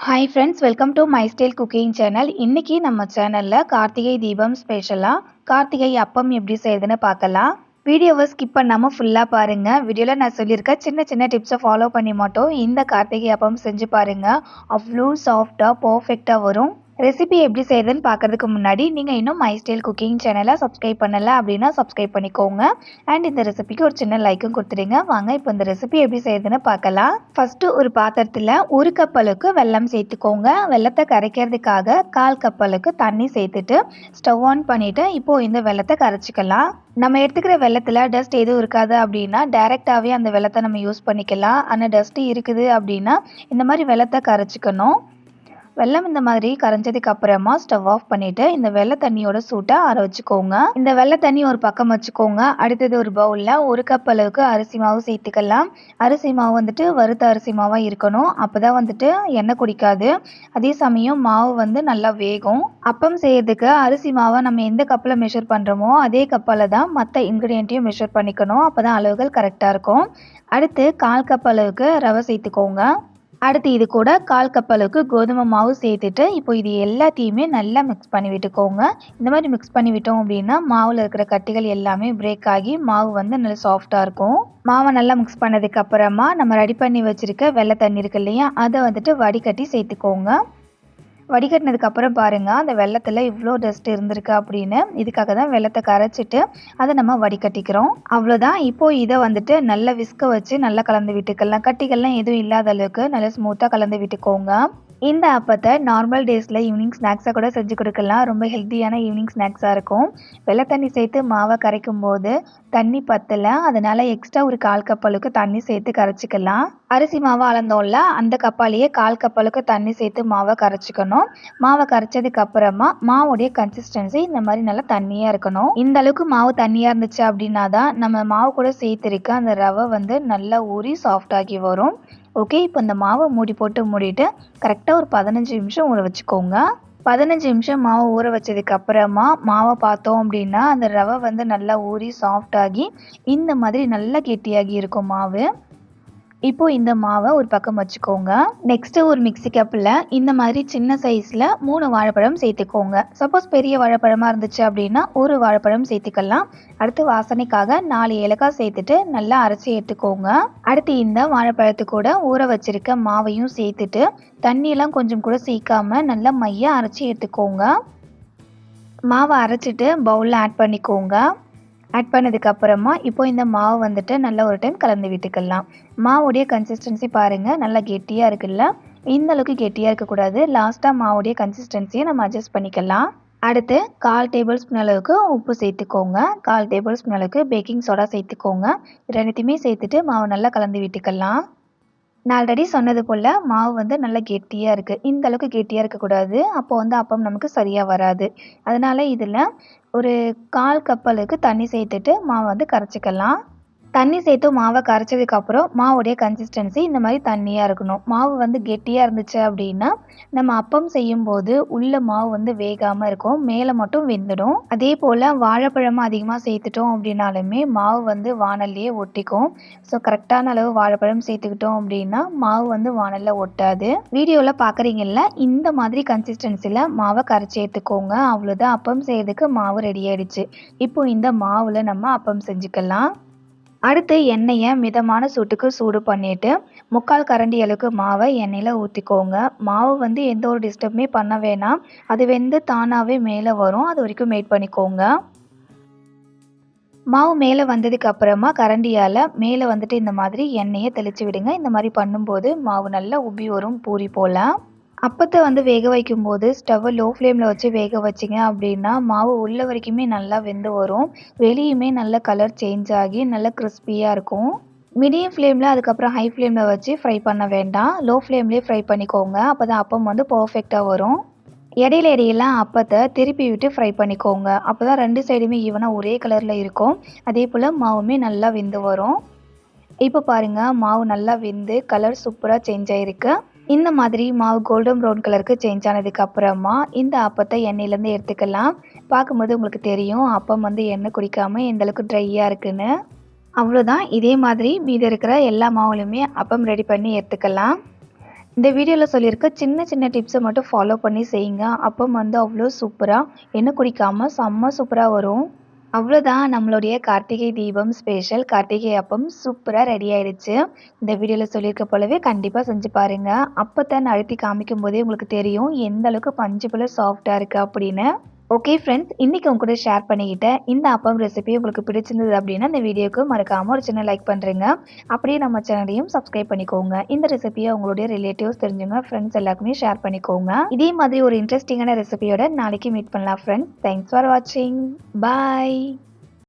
Hi friends welcome to my style cooking channel இன்றைக்கி நம்ம சேனலில் கார்த்திகை தீபம் ஸ்பெஷலாக கார்த்திகை அப்பம் எப்படி செய்யுதுன்னு பார்க்கலாம். வீடியோவை ஸ்கிப் பண்ணாமல் ஃபுல்லாக பாருங்கள் வீடியோவில் நான் சொல்லியிருக்க சின்ன சின்ன டிப்ஸை ஃபாலோ பண்ணி மட்டும் இந்த கார்த்திகை அப்பம் செஞ்சு பாருங்கள் அவ்வளோ சாஃப்டாக பர்ஃபெக்டாக வரும். ரெசிபி எப்படி செய்யுதுன்னு பார்க்கறதுக்கு முன்னாடி நீங்கள் இன்னும் மை ஸ்டைல் குக்கிங் சேனலை சப்ஸ்கிரைப் பண்ணலை அப்படின்னா சப்ஸ்கிரைப் பண்ணிக்கோங்க. அண்ட் இந்த ரெசிபிக்கு ஒரு சின்ன லைக்கும் கொடுத்துடுங்க. வாங்க இப்போ இந்த ரெசிபி எப்படி செய்யுதுன்னு பார்க்கலாம் ஃபஸ்ட்டு ஒரு பாத்திரத்தில் ஒரு கப் அளவுக்கு வெல்லம் சேர்த்துக்கோங்க. வெள்ளத்தை கரைக்கிறதுக்காக கால் கப் அளவுக்கு தண்ணி சேர்த்துட்டு ஸ்டவ் ஆன் பண்ணிவிட்டு இப்போது இந்த வெள்ளத்தை கரைச்சிக்கலாம். நம்ம எடுத்துக்கிற வெள்ளத்தில் டஸ்ட் எதுவும் இருக்காது அப்படின்னா டைரெக்டாகவே அந்த வெள்ளத்தை நம்ம யூஸ் பண்ணிக்கலாம். ஆனால் டஸ்ட்டு இருக்குது அப்படின்னா இந்த மாதிரி வெள்ளத்தை கரைச்சிக்கணும். வெள்ளம் இந்த மாதிரி கரைஞ்சதுக்கு அப்புறமா ஸ்டவ் ஆஃப் பண்ணிட்டு இந்த வெள்ளை தண்ணியோட சூட்டை ஆற வச்சுக்கோங்க. இந்த வெள்ளை தண்ணி ஒரு பக்கம் வச்சுக்கோங்க. அடுத்தது ஒரு பவுலில் ஒரு கப் அளவுக்கு அரிசி மாவு சேர்த்துக்கலாம். அரிசி மாவு வந்துட்டு வறுத்த அரிசி மாவாக இருக்கணும். அப்போ தான் வந்துட்டு எண்ணெய் குடிக்காது. அதே சமயம் மாவு வந்து நல்லா வேகும். அப்பம் செய்யறதுக்கு அரிசி மாவை நம்ம எந்த கப்பில் மெஷர் பண்ணுறோமோ அதே கப்பால் தான் மற்ற இன்க்ரீடியண்ட்டையும் மெஷர் பண்ணிக்கணும். அப்போ தான் அளவுகள் கரெக்டாக இருக்கும். அடுத்து கால் கப் அளவுக்கு ரவை சேர்த்துக்கோங்க. அடுத்து இது கூட கால் கப் அளவுக்கு கோதுமை மாவு சேர்த்துட்டு இப்போ இது எல்லாத்தையுமே நல்லா மிக்ஸ் பண்ணி விட்டுக்கோங்க. இந்த மாதிரி மிக்ஸ் பண்ணி விட்டோம் அப்படின்னா மாவில் இருக்கிற கட்டிகள் எல்லாமே பிரேக் ஆகி மாவு வந்து நல்லா சாஃப்டாக இருக்கும். மாவை நல்லா மிக்ஸ் பண்ணதுக்கு அப்புறமா நம்ம ரெடி பண்ணி வச்சுருக்க வெள்ளை தண்ணி இருக்கு இல்லையா அதை வந்துட்டு வடிகட்டி சேர்த்துக்கோங்க. வடிகட்டினதுக்கப்புறம் பாருங்கள் அந்த வெள்ளத்தில் இவ்வளோ டஸ்ட் இருந்திருக்கு அப்படின்னு. இதுக்காக தான் வெள்ளத்தை கரைச்சிட்டு அதை நம்ம வடிகட்டிக்கிறோம். அவ்வளோதான் இப்போது இதை வந்துட்டு நல்லா விஸ்க வச்சு நல்லா கலந்து விட்டுக்கலாம். கட்டிகள்லாம் எதுவும் இல்லாத அளவுக்கு நல்லா ஸ்மூத்தாக கலந்து விட்டுக்கோங்க. இந்த அப்பத்தை நார்மல் டேஸில் ஈவினிங் ஸ்நாக்ஸாக கூட செஞ்சு கொடுக்கலாம். ரொம்ப ஹெல்த்தியான ஈவினிங் ஸ்நாக்ஸாக இருக்கும். வெள்ளை தண்ணி சேர்த்து மாவை கரைக்கும் போது தண்ணி பத்தலை. அதனால் எக்ஸ்ட்ரா ஒரு கால் கப் அளவுக்கு தண்ணி சேர்த்து கரைச்சிக்கலாம். அரிசி மாவை அளந்தோம்ல அந்த கப்பாலேயே கால் கப் அளவுக்கு தண்ணி சேர்த்து மாவை கரைச்சிக்கணும். மாவை கரைச்சதுக்கு அப்புறமா மாவுடைய கன்சிஸ்டன்சி இந்த மாதிரி நல்லா தண்ணியாக இருக்கணும். இந்த அளவுக்கு மாவு தண்ணியாக இருந்துச்சு அப்படின்னா தான் நம்ம மாவு கூட சேர்த்துருக்க அந்த ரவை வந்து நல்லா ஊறி சாஃப்டாகி வரும். ஓகே இப்போ இந்த மாவை மூடி போட்டு மூடிட்டு கரெக்டாக ஒரு பதினஞ்சு நிமிஷம் ஊற வச்சுக்கோங்க. பதினஞ்சு நிமிஷம் மாவு ஊற வச்சதுக்கு அப்புறமா மாவை பார்த்தோம் அப்படின்னா அந்த ரவை வந்து நல்லா ஊறி சாஃப்டாகி இந்த மாதிரி நல்லா கெட்டியாகி இருக்கும் மாவு. இப்போது இந்த மாவை ஒரு பக்கம் வச்சுக்கோங்க. நெக்ஸ்ட்டு ஒரு மிக்சி கப்பில் இந்த மாதிரி சின்ன சைஸில் மூணு வாழைப்பழம் சேர்த்துக்கோங்க. சப்போஸ் பெரிய வாழைப்பழமாக இருந்துச்சு அப்படின்னா ஒரு வாழைப்பழம் சேர்த்துக்கலாம். அடுத்து வாசனைக்காக நாலு ஏலக்காய் சேர்த்துட்டு நல்லா அரைச்சி எடுத்துக்கோங்க. அடுத்து இந்த வாழைப்பழத்து கூட ஊற வச்சிருக்க மாவையும் சேர்த்துட்டு தண்ணியெல்லாம் கொஞ்சம் கூட சேர்க்காம நல்லா மையாக அரைச்சி எடுத்துக்கோங்க. மாவை அரைச்சிட்டு பவுலில் ஆட் பண்ணிக்கோங்க. ஆட் பண்ணதுக்கப்புறமா இப்போ இந்த மாவு வந்துட்டு நல்லா ஒரு டைம் கலந்து விட்டுக்கலாம். மாவுடைய கன்சிஸ்டன்சி பாருங்கள் நல்லா கெட்டியாக இருக்குல்ல? இந்த அளவுக்கு கெட்டியாக இருக்கக்கூடாது. லாஸ்ட்டாக மாவுடைய கன்சிஸ்டன்சியை நம்ம அட்ஜஸ்ட் பண்ணிக்கலாம். அடுத்து கால் டேபிள் ஸ்பூன் அளவுக்கு உப்பு சேர்த்துக்கோங்க. கால் டேபிள் ஸ்பூன் அளவுக்கு பேக்கிங் சோடா சேர்த்துக்கோங்க. ரெண்டுத்தையுமே சேர்த்துட்டு மாவு நல்லா கலந்து விட்டுக்கலாம். நான் ஆல்ரெடி சொன்னது போல் மாவு வந்து நல்லா கெட்டியாக இருக்குது இந்த அளவுக்கு கெட்டியாக இருக்கக்கூடாது. அப்போ வந்து அப்பம் நமக்கு சரியாக வராது. அதனால் இதில் ஒரு கால் கப் அளவுக்கு தண்ணி சேர்த்துட்டு மாவை வந்து கரைச்சிக்கலாம். தண்ணி சேர்த்து மாவை கரைச்சதுக்கப்புறம் மாவுடைய கன்சிஸ்டன்சி இந்த மாதிரி தண்ணியாக இருக்கணும். மாவு வந்து கெட்டியாக இருந்துச்சு அப்படின்னா நம்ம அப்பம் செய்யும்போது உள்ள மாவு வந்து வேகாமல் இருக்கும். மேலே மட்டும் வெந்துடும். அதே போல் வாழைப்பழமும் அதிகமாக சேர்த்துட்டோம் அப்படின்னாலுமே மாவு வந்து வானல்லையே ஒட்டிக்கும். ஸோ கரெக்டான அளவு வாழைப்பழம் சேர்த்துக்கிட்டோம் அப்படின்னா மாவு வந்து வானலில் ஒட்டாது. வீடியோவில் பார்க்குறீங்கல்ல இந்த மாதிரி கன்சிஸ்டன்சியில் மாவை கரைச்சி எடுத்துக்கோங்க. அவ்வளோதான் அப்பம் செய்யறதுக்கு மாவு ரெடி ஆயிடுச்சு. இப்போ இந்த மாவில் நம்ம அப்பம் செஞ்சுக்கலாம். அடுத்து எண்ணெயை மிதமான சூட்டுக்கு சூடு பண்ணிவிட்டு முக்கால் கரண்டி அளவுக்கு மாவை எண்ணெயில் ஊற்றிக்கோங்க மாவு வந்து எந்த ஒரு டிஸ்டர்புமே பண்ண வேணாம். அது வெந்து தானாகவே மேலே வரும். அது வரைக்கும் வெயிட் பண்ணிக்கோங்க. மாவு மேலே வந்ததுக்கு அப்புறமா கரண்டியால் மேலே வந்துட்டு இந்த மாதிரி எண்ணெயை தெளித்து விடுங்க. இந்த மாதிரி பண்ணும்போது மாவு நல்லா உப்பி வரும் பூரி போல். அப்பத்தை வந்து வேக வைக்கும்போது ஸ்டவ்வை லோ ஃப்ளேமில் வச்சு வேக வச்சிங்க அப்படின்னா மாவு உள்ள வரைக்குமே நல்லா வெந்து வரும். வெளியுமே நல்ல கலர் சேஞ்ச் ஆகி நல்லா கிறிஸ்பியாக இருக்கும். மீடியம் ஃப்ளேமில் அதுக்கப்புறம் ஹை ஃப்ளேமில் வச்சு ஃப்ரை பண்ண வேண்டாம். லோ ஃப்ளேம்லேயே ஃப்ரை பண்ணிக்கோங்க. அப்போ தான் அப்பம் வந்து பர்ஃபெக்டாக வரும். இடையில இடையெல்லாம் அப்பத்தை திருப்பி விட்டு ஃப்ரை பண்ணிக்கோங்க. அப்போ தான் ரெண்டு சைடுமே ஈவனாக ஒரே கலரில் இருக்கும். அதே போல் மாவுமே நல்லா வெந்து வரும். இப்போ பாருங்கள் மாவு நல்லா வெந்து கலர் சூப்பராக சேஞ்ச் ஆகிருக்கு இந்த மாதிரி மாவு கோல்டன் ப்ரௌன் கலருக்கு சேஞ்ச் ஆனதுக்கு அப்புறமா இந்த அப்பத்தை எண்ணெயிலேருந்து எடுத்துக்கலாம். பார்க்கும்போது உங்களுக்கு தெரியும் அப்பம் வந்து எண்ணெய் குடிக்காமல் எந்தளவுக்கு ட்ரையாக இருக்குன்னு. அவ்வளோதான் இதே மாதிரி மீதி இருக்கிற எல்லா மாவுலையுமே அப்பம் ரெடி பண்ணி எடுத்துக்கலாம். இந்த வீடியோவில் சொல்லியிருக்க சின்ன சின்ன டிப்ஸை மட்டும் ஃபாலோ பண்ணி செய்யுங்க. அப்பம் வந்து அவ்வளோ சூப்பராக எண்ணெய் குடிக்காமல் செம்ம சூப்பராக வரும். அவ்வளோதான் நம்மளுடைய கார்த்திகை தீபம் ஸ்பெஷல் கார்த்திகை அப்பம் சூப்பராக ரெடி ஆயிடுச்சு. இந்த வீடியோவில் சொல்லியிருக்க போலவே கண்டிப்பாக செஞ்சு பாருங்கள் அப்போ தான் அழுத்தி காமிக்கும் போதே உங்களுக்கு தெரியும் எந்த அளவுக்கு பஞ்சு போல் சாஃப்டாக இருக்குது அப்படின்னு. ஓகே ஃப்ரெண்ட்ஸ் இன்றைக்கி உங்க கூட ஷேர் பண்ணிக்கிட்டேன் இந்த அப்பம் ரெசிபி உங்களுக்கு பிடிச்சிருந்தது அப்படின்னா இந்த வீடியோக்கு மறக்காமல் ஒரு சின்ன லைக் பண்ணுறேங்க அப்படியே நம்ம சேனலையும் சப்ஸ்கிரைப் பண்ணிக்கோங்க. இந்த ரெசிபியை உங்களுடைய ரிலேட்டிவ்ஸ் தெரிஞ்சுங்க ஃப்ரெண்ட்ஸ் எல்லாருக்குமே ஷேர் பண்ணிக்கோங்க. இதே மாதிரி ஒரு இன்ட்ரெஸ்டிங்கான ரெசிபியோட நாளைக்கு மீட் பண்ணலாம் ஃப்ரெண்ட்ஸ் தேங்க்ஸ் ஃபார் வாட்சிங் பாய்